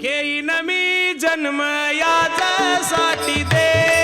घेईन मी जन्म याच्यासाठी दे।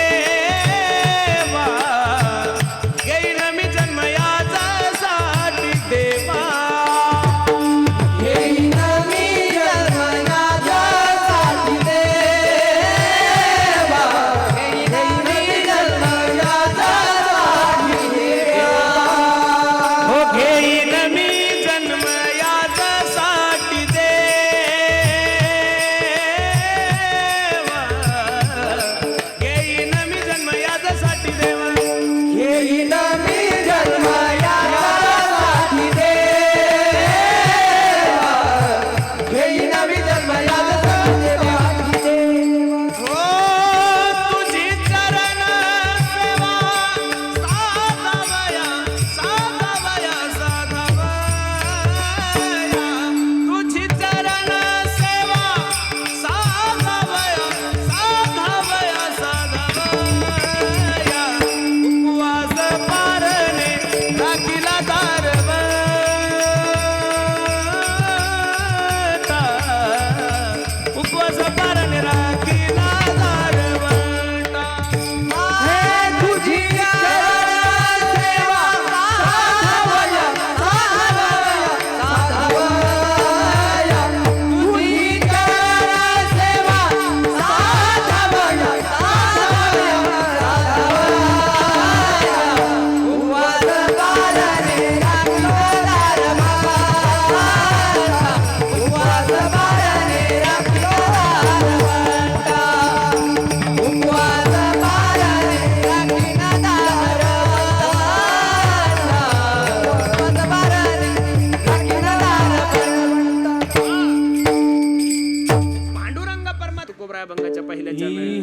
पांडुरंग